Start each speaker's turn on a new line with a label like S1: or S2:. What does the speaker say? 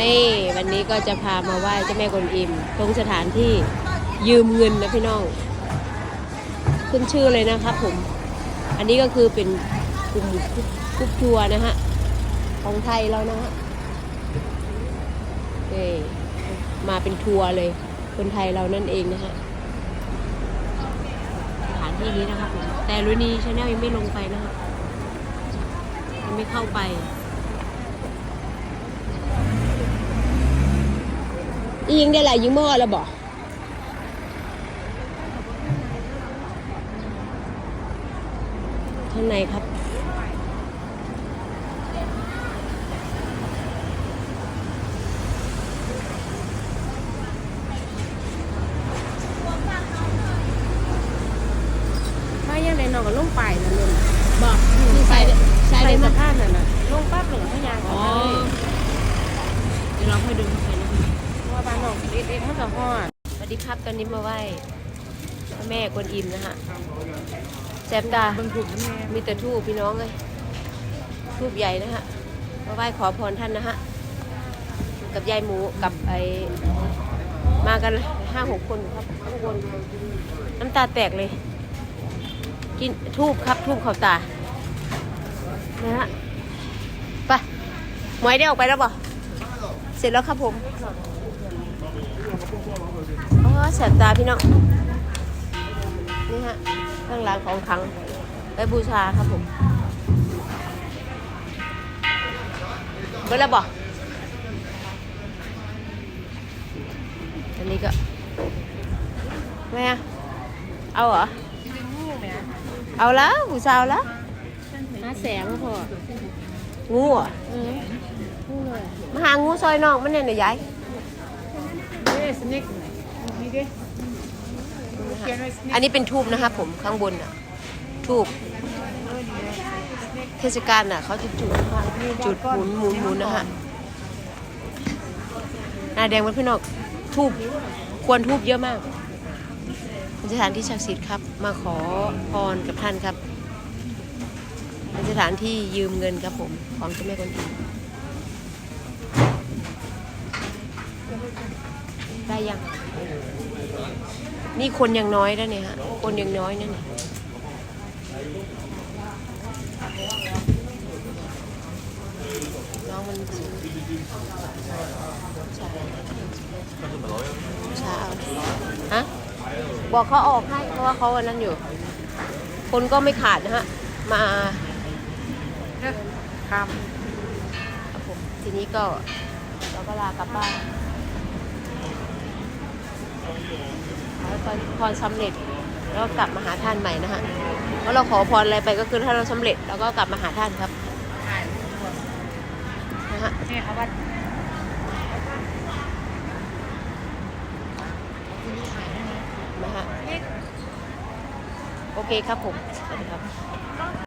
S1: นี่วันนี้ก็จะพามาไหว้เจ้าแม่กวนอิมตรงสถานที่ยืมเงินนะพี่น้องขึ้นชื่อเลยนะครับผม อันนี้ก็คือเป็นกลุ่มกรุ๊ปทัวร์นะฮะของไทยเรานะฮะนี่มาเป็นทัวร์เลย คนไทยเรานั่นเองนะฮะสถานที่นี้นะครับผมแต่รุนีชาแนลยังไม่ลงไปนะฮะยังไม่เข้าไป ยิงได้หลายยิงหม้อแล้วบอกข้างในครับ
S2: ถ้ายังในนอนก็ลงไปนั่นเลย
S1: บอกคือใส่ใส่
S2: ใส่
S1: ได้
S2: สะ
S1: สัก
S2: พานนั่นน่ะลงปั๊บหลงพยาง
S1: อ๋
S2: อ๋
S1: อ
S2: อ
S1: เดี๋ยวเราค่อยดูไปนะ
S2: ว่าบ้านนอกเอ็ดเอ็ดมันก็ฮอ ด
S1: สวัสดีครับตอนนี้มาไหว้พระแม่กวนอิมนะฮะแซมตา
S2: เบิ่งถูกแม่
S1: มีแต่ทูบพี่น้องเลยทูบใหญ่นะฮะมาไหว้ขอพรท่านนะฮะกับยายหมูกับไอมากันห้าหกคนครับข้างบนน้ำตาแตกเลย กินทูบครับทูบขอบตานะฮะไปหมวยได้ออกไปแล้วป่ะเสร็จแล้วครับผม อ๋อแสบตาพี่น้อง นี่ฮะข้างหลังของขลังไปบูชาครับผมเบิดแล้วบอกอันนี้ก็ไม่อะเอาเหรอ เอาแล้วบูชาเอาแล้ว
S2: หาแสงพอ
S1: งูเหรอะ
S2: เออพูดเลย
S1: มาหางูซอยน้องมันเนี่ยเดี๋ยวยาย
S2: เด้สเน็ก นี่ด้เขียนไว้สเน็ก
S1: อันนี้เป็นทูบนะครับผมข้างบนอะทูบเทศกาลน่ะเขาจะจุดจุดหมุนหมุนหมุนนะฮะหนาแดงเป็นพี่นอกทูบควรทูบเยอะมากเป็นสถานที่ศักดิ์สิทธิ์ครับ มาขอพรกับท่านครับเป็นสถานที่ยืมเงินครับผมของเจ้าแม่กวนอิม ได้ยัง นี่คนยังน้อยนะเนี่ยฮะ คนยังน้อยนะเนี่ยน้องมันสูงใช่ช้าฮะ บอกเขาออกให้เพราะว่าเขาวันนั้นอยู่ คนก็ไม่ขาดนะฮะ มา
S2: ค
S1: ครับผมทีนี้ก็เราก็ลากลับบ้าน ขอให้พรสำเร็จแล้วก็กลับมาหาท่านใหม่นะฮะเพราะเราขอพรอะไรไปก็คือถ้าเราสำเร็จเราก็กลับมาหาท่านครับนะฮะำ
S2: เนี่ยเขาว่า
S1: นะฮะโอเคครับผมสวัสดีครับ